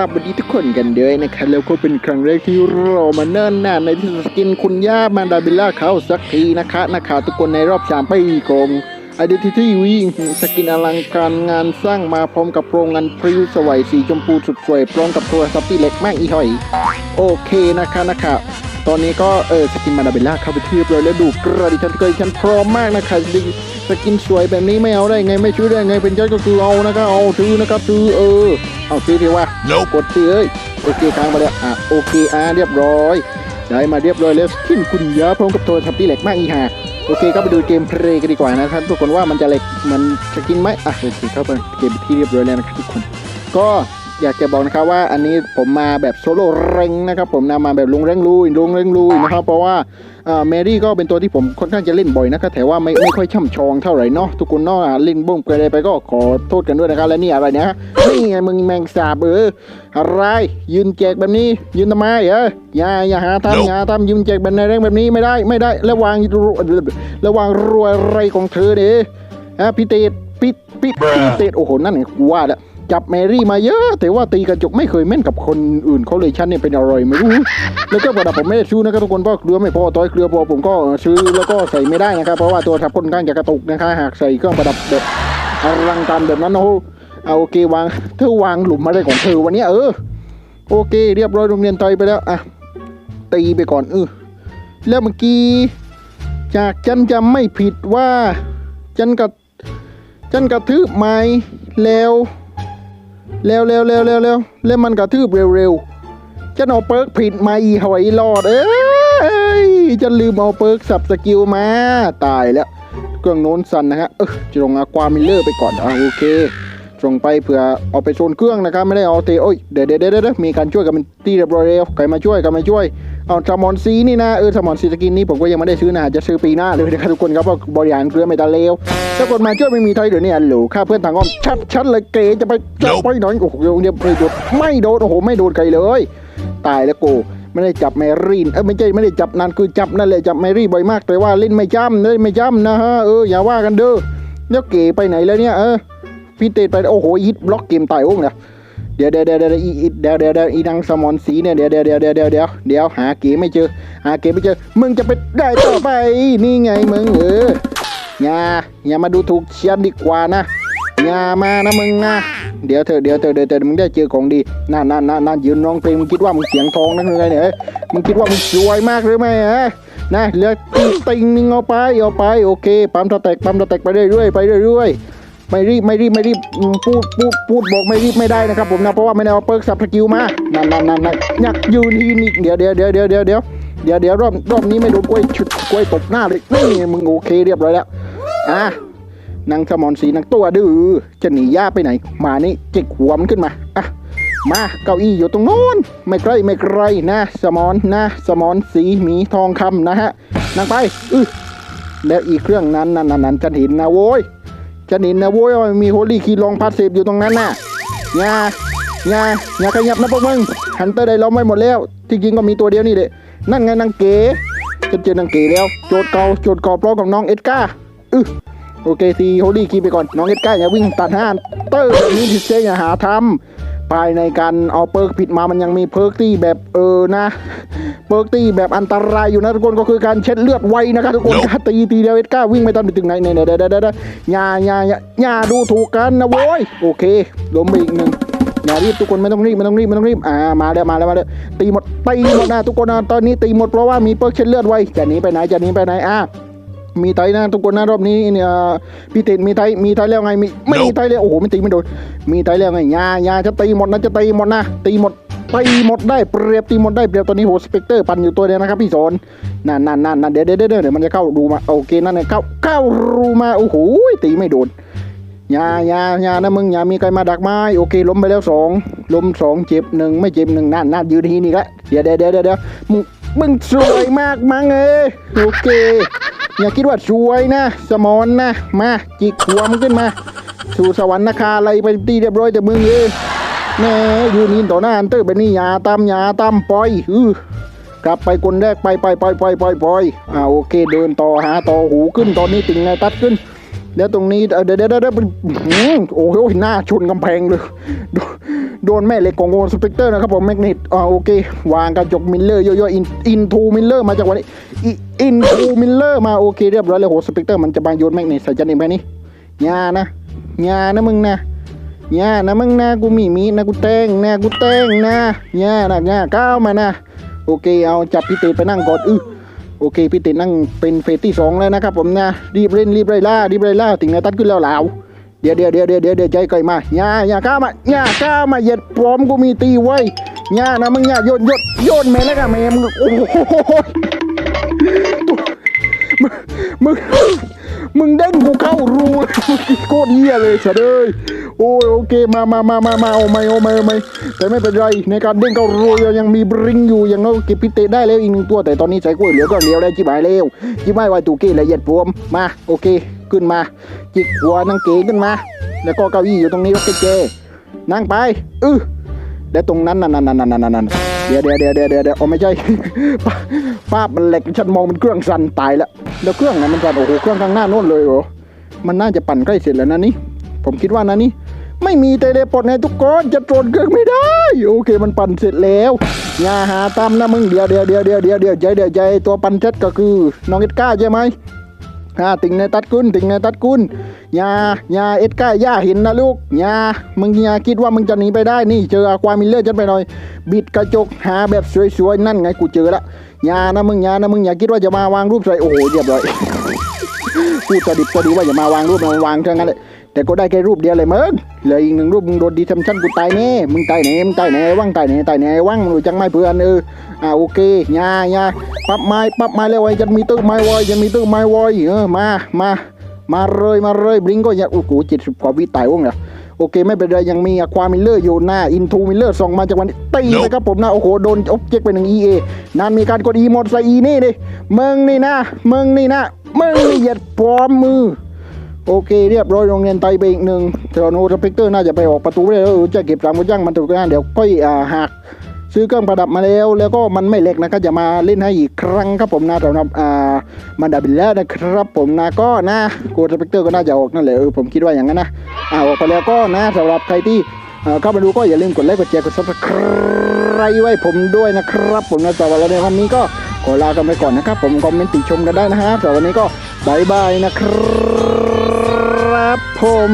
ราบสวัสดีทุกคนกันด้วยนะครับแล้วก็เป็นครั้งแรกที่เรามาเนิ่นนานในที่สกินคุณย่ามาดาบิลล่าเขาสักทีนะคะนะคะทุกคนในรอบสามปีกองไอเดนติตี้วิ่งสกินอลังการงานสร้างมาพร้อมกับโรงงานพริ้วสวยสีชมพูสุดสวยพร้อมกับโทรศัพท์ที่เล็กมากอีหอย โอเคนะคะนะคะตอนนี้ก็เออสกินมาดาเบลล่าเข้าไปที่เรียบร้อยแล้วดูกระดิฉันเกยฉันพร้อมมากนะคะ สกินสวยแบบนี้ไม่เอาได้ไงไม่ช่วยได้ไงเป็นใจก็คือเอานะคะเอาซื้อนะครับซื้อเออเอาซื้อทีว่า Nope กดซื้อเอ้ยโอเคค้างมาแล้วอะโอเคอะเรียบร้อยได้มาเรียบร้อยแล้วสกินคุณยาพร้อมกับโทรศัพท์ที่เหล็กมากอีห่าโอเคก็ไปดูเกมเพลย์กันดีกว่านะครับทุกคนว่ามันจะเหล็กเหมันสกินไหมอะโอเคเข้าไปเกมที่เรียบร้อยแล้วนะครับทุกคน ก็ อยากจะบอกนะครับว่าอันนี้ผมมาแบบโซโล่เร่งนะครับผมนำมาแบบลงเร่งลุยลงเร่งลุยนะครับเพราะว่าเอ่อแมรี่ก็เป็นตัวที่ผมค่อนข้างจะเล่นบ่อยนะครับแต่ว่าไม่ไม่ค่อยช่ำชองเท่าไหร่เนาะทุกคนเนาะอะเล่นบ้งไปอะไรไปก็ขอโทษกันด้วยนะครับและนี่อะไรนะนี่ไงมึงแมงสาบเอออะไรยืนแจกแบบนี้ ยืนทำไมเอออย่าอย่าหาทำ Nope อย่าทำยืนแจกแบบในเร่งแบบนี้ไม่ได้ไม่ได้ระวังระวังรวยอะไรของเธอเด้ฮะพี่เตดพี่พี่พี่เตดโอ้โหนั่นไงกูว่าแล้ว จับแมรี่มาเยอะ แต่ว่าตีกระจกไม่เคยแม่นกับคนอื่นเขาเลยชั้นเนี่ยเป็นอะไรไม่รู้ แล้วก็ประดับผมไม่ได้ซื้อนะครับทุกคนเพราะเครือไม่พอต่อยเครือพอผมก็ซื้อแล้วก็ใส่ไม่ได้นะครับ เพราะว่าตัวทับค่อนข้างจะกระตุกนะคะหากใส่เครื่องประดับแบบอลังการแบบนั้นโอ้เอาโอเควางเธอวางหลุมอะไรของเธอวันนี้เออโอเค เรียบร้อยโรงเรียนต่อยไปแล้วอะตีไปก่อนเออแล้วเมื่อกี้จากฉันจำไม่ผิดว่าฉันกับฉันกระทืบไม้แล้ว เร็วเร็วเร็วเร็วเร็วเล่นมันกระทืบเร็วเร็วจะเอาเปิร์กผิดมาอีหอยรอดเอ้ยจะลืมเอาเปิร์กสับสกิลมา ตายแล้ว เครื่องโน้นสั่นนะฮะเออจะลงอาความิลเลอร์ไปก่อนอะโอเค ส่งไปเผื่อเอาไปโซนเครื่องนะครับไม่ได้เอาเตะโอ้ยเดี๋ยวเดี๋ยวเดี๋ยวเดี๋ยวมีการช่วยกันเป็นที่เรียบร้อยแล้วใครมาช่วยกันมาช่วยเอาสมอนซีนี่นะเออสมอนซีสกินนี้ผมก็ยังไม่ได้ซื้อนะจะซื้อปีหน้าเลยนะครับทุกคนครับเพราะบริหารเครือไม่ตาเลวถ้ากดมาช่วยไม่มีไทยเดี๋ยวนี้อันหลูค่าเพื่อนทางอ้อมชัดชัดเลยเก๋จะไปจะไปหน่อยโอ้โหเดี๋ยวไม่โดนไม่โดนโอ้โหไม่โดนใครเลย ตายแล้วกูไม่ได้จับแมรี่เออไม่ใช่ไม่ได้จับนานคือจับนั่นแหละจับแมรี่บ่อยมากแต่ว่าเล่นไม่จ้ำเล่นไม่จ้ำนะฮะเอออย่าว่ากันเด้อแล้วเก๋ไปไหนแล้วเนี่ยเออ พี่เตไปโอ้โหฮิตบล็อกเกมตายโอ้งเนี่ยเดี๋ยวเดี๋ยวเดี๋ยวเดี๋ยวอีเดี๋ยวเดี๋ยวเดี๋ยวอีนางสมอนสีเนี่ยเดี๋ยวเดี๋ยวเดี๋ยวเดี๋ยวเดี๋ยวเดี๋ยวเดี๋ยวหาเก๋ไม่เจอหาเก๋ไม่เจอ มึงจะไปได้ต่อไปนี่ไงมึงเอออย่าอย่ามาดูถูกเชียนดีกว่านะอย่ามานะมึงนะเดี๋ยวเธอเดี๋ยวเธอเดี๋ยวเธอมึงได้เจอของดีนั่นนั่นนั่นนั่นยืนร้องเพลงมึงคิดว่ามึงเสียงทองนั่นคือไงเนี่ยมึงคิดว่ามึงสวยมากหรือไม่ฮะนะเหลือติงติงนึงเอาไปเอาไปโอเคปั๊มสเต็กปั๊มสเต็กไปเรื่อยๆไปเรื่อยๆ ไม่รีบไม่รีบไม่รีบพูดพูดพูดบอกไม่รีบไม่ได้นะครับผมนะเพราะว่าไม่ได้เอาเปิร์กสับสกิลมานั่นนั่นนั่นนั่นอยากยืนยืนอีกเดี๋ยวเดี๋ยวเดี๋ยวเดี๋ยวเดี๋ยวเดี๋ยวเดี๋ยวเดี๋ยวรอบรอบนี้ไม่โดนกล้วยฉุดกล้วยตบหน้าเลยนี่มึงโอเคเรียบร้อยแล้วอะนางสมอนสีนางตัวดื้อจะหนีย่าไปไหน มานี่จิกหัวมันขึ้นมาอะมาเก้าอี้อยู่ตรงโน้นไม่ใกล้ไม่ไกลนะ สมอนนะ สมอนสีหมีทองคำนะฮะนางไปอือแล้วอีกเครื่องนั้นนั่นนั่นนั่นฉันเห็นนะโว้ย ฉันเห็นนะโว้ยมีโฮลี่คีลองพาสเซฟอยู่ตรงนั้นน่ะอย่าอย่าอย่าขยับนะพวกมึงฮันเตอร์ได้ล้อมไว้หมดแล้วที่จริงก็มีตัวเดียวนี่แหละนั่นไงนางเก๋ฉันเจอนางเก๋แล้ว โจทย์เก่าโจทย์เก่าพร้อมกับน้องเอ็ดกาอือโอเคซีโฮลี่คีไปก่อนน้องเอ็ดก้าอย่าวิ่งตัดห้านเตอร์แบบนี้ผิเซอย่าหาทำภายในการเอาเปิร์กผิดมามันยังมีเพิร์กที่แบบเออนะ เปิร์กที่แบบอันตรายอยู่นะทุกคนก็คือการเช็ดเลือดไวนะครับทุกคน Nope ตีตีเดียวเอ็ดก้าวิ่งไปตามไปถึงไหนเนี่ยเดี๋ยวเดี๋ยวเดี๋ยวอย่าอย่าอย่าอย่าดูถูกกันนะโว้ยโอเคล้มไปอีกหนึ่งอย่ารีบทุกคนไม่ต้องรีบไม่ต้องรีบไม่ต้องรีบอ่ามาแล้วมาแล้วมาแล้วตีหมดตีหมดนะทุกคนนะตอนนี้ตีหมดเพราะว่ามีเปิร์กเช็ดเลือดไวจะหนีไปไหนจะหนีไปไหนอะมีไทยนะทุกคนนะรอบนี้เนี่ยพี่ติดมีไทยมีไทยแล้วไงมีไม่มีไทยแล้วโอ้โหไม่ตีไม่โดนมีไทยแล้วไงยายาจะตีหมดนะจะตีหมดนะตีหมด ตีหมดได้เปรียบตีหมดได้เปรียบตอนนี้โหสเปกเตอร์ปั่นอยู่ตัวเดียวนะครับพี่สอนนั่นนั่นนั่นนั่นเดี๋ยวเดี๋ยวเดี๋ยวมันจะเข้ารูมาโอเคนั่นเนี่ยเข้าเข้ารูมาโอ้โหตีไม่โดนยายายานะมึงอย่ามีใครมาดักไม้โอเคล้มไปแล้วสองล้มสองเจ็บหนึ่งไม่เจ็บหนึ่งนั่นนั่นยืนทีนี่ละเดี๋ยวเดี๋ยวเดี๋ยวเดี๋ยวมึงมึงสวยมากมั้งเอ้ยโอเค อย่าคิดว่าสวยนะ สมอนนะมาจิกหัวมันขึ้นมา สู่สวรรค์นาคาอะไรไปตีเรียบร้อยแต่มึงเอ้ย แม่ยืนนินต่อหน้าอันเตอร์แบนี้อย่าตามยาตามปล่อยอือกลับไปคนแรกไปไปไปไปไปไปอ่าโอเคเดินต่อหาต่อหูขึ้นตอนนี้ติ่งไงตัดขึ้นแล้วตรงนี้เอ่อเดี๋ยวเดี๋ยวเดี๋ยวเดี๋ยวอื้อหือโอ้โหหน้าชนกำแพงเลย โดนแม่เหล็กของโอสเปกเตอร์นะครับผมแมกเนตอ่าโอเค วางกระจกมิลเลอร์ย่อยๆอินอินทูมิลเลอร์มาจากวันนี้อินทูมิลเลอร์มาโอเคเรียบร้อยเลยโหสเปกเตอร์มันจะบางโยนแมกเนตใส่จันเองไปนี่ยานะยานะมึงนะ ยานะมึงนะกูมีมีนะกูแตงนะกูแตงนะยานะยาก้าวมานะ โอเคเอาจับพี่เตไปนั่งก่อนอื้อโอเคพี่ตินั่งเป็นเฟสที่สองแล้วนะครับผมนะรีบเล่นรีบไล่ล่ารีบไล่ล่าถึงนายตัดขึ้นแล้วหลาเดี๋ยวเดี๋ยวเดี๋ยวเดี๋ยวเดี๋ยวใจไกลมาย่าย่าก้าวมาย่าก้าวมาเหยียดพร้อมกูมีตีไว้ย่านะมึงย่าโยนโยนโยนแม่แล้วกันแม่มึงโอ้โหมึงมึงมึงเด้งกูเข้ารูโคตรเหี้ยเลยเฉยเลย โอ้ยโอเคมามามามามาเอาไม่เอาไม่เอาไม่แต่ไม่เป็นไรในการเด้งเข้ารูยังมีบริงอยู่ย่างน้อยเก็บพิเตได้แล้วอีกหนึ่งตัว แต่ตอนนี้ใส่กล้วยเหลือก็เดียวแล้จิบหายแล้วจิบหายไว้ตูเก้ละเอียดพวมมาโอเค ขึ้นมา จิกหัวนางเก๋ขึ้นมา แล้วก็เก้าอี้อยู่ตรงนี้ก็เจนั่งไปอื้อแล้ตรงนั้นนั่นนั่นนั่นนั่นนั่นเดี๋ยวเดี๋ยวเดี๋ยวเดี๋ยวเดี๋ยวเดี๋ยวอ๋อไม่ใช่ภาพมันเหล็กฉันมองมันเครื่องสั่นตายแล้วแล้วเครื่องไหนมันสั่นโอ้โหเครื่องข้างหน้าโน่นเลยเหรอมันน่าจะปั่นใกล้เสร็จแล้วนะนี่ผมคิดว่านะนี่ ไม่มีเตเลพอร์ตไงทุกคนจะตรวจเครื่องไม่ได้ โอเคมันปั่นเสร็จแล้วอย่าหาตามนะมึงเดี๋ยวเดี๋ยวเดี๋ยวเดี๋ยวเดี๋ยวเดี๋ยวใจเดี๋ยวใจตัวปั่นเจ็ดก็คือน้องเอ็ดก้าใช่ไหมอ่าติงในตัดกุนติงในตัดกุนอย่าอย่าเอ็ดก้าอย่าเห็นนะลูกอย่ามึงอย่าคิดว่ามึงจะหนีไปได้นี่เจอความิลเลอร์จันไปหน่อย บิดกระจกหาแบบสวยๆนั่นไงกูเจอละอย่านะมึงอย่านะมึงอย่าคิดว่าจะมาวางรูปใส่โอ้โหเรียบร้อย พูดสดิบก็ดีว่าอย่ามาวางรูปมาวางเท่านั้นเลยแต่ก็ได้แค่รูปเดียวเลยมึงเหลืออีกหนึ่งรูปมึงโดนดีทำชั้นกูตายแน่มึงตายแน่มึงตายแน่ว่างตายแน่ตายแน่ว่างมึงจังไหมเพื่อนเอออ่าโอเคยายาปรับไม้ปรับไม้แล้วไว้จะมีตื้อไม้ไว้จะมีตื้อไม้ไว้เออมามามาเลยมาเลยบลิงก็อย่าโอ้โหเจ็ดสิบกว่าวิตายวงเนี่ยโอเคไม่เป็นไรยังมีอะความิลเลอร์อยู่หน้าอินทูมิลเลอร์ส่องมาจากวันตีเลยครับผมนะโอ้โหโดนอบเจกไปหนึ่ง EA นั่นมีการกด E หมดใส่ E นี่ดิมึงนี่นะมึงนี่นะ มึงนี่เหยียดพร้อมมือ โอเค เรียบร้อยโรงเรียนไตไปอีกหนึ่งแต่โนสเปกเตอร์น่าจะไปออกประตูได้แล้วจะเก็บสามกุญย่างมันถูกงานเดี๋ยวค่อยอ่าหักซื้อเครื่องประดับมาแล้ว แล้วก็มันไม่เล็กนะก็จะมาเล่นให้อีกครั้งครับผมนะสำหรับอ่ามันดับบิลแล้วนะครับผมนะก็นะโกสเปกเตอร์ก็น่าจะออกนั่นแหละเออผมคิดว่าอย่างนั้นนะอ่าออกไปแล้วก็นะสำหรับใครที่เอ่อเข้ามาดูก็อย่าลืมกดไลค์กดแชร์กดซับสไครต์ไว้ผมด้วยนะครับ ผมนะสำหรับในวันนี้ก็ ขอลากันไปก่อนนะครับ ผมคอมเมนต์ติชมกันได้นะฮะสำหรับวันนี้ก็บายบายนะครับผม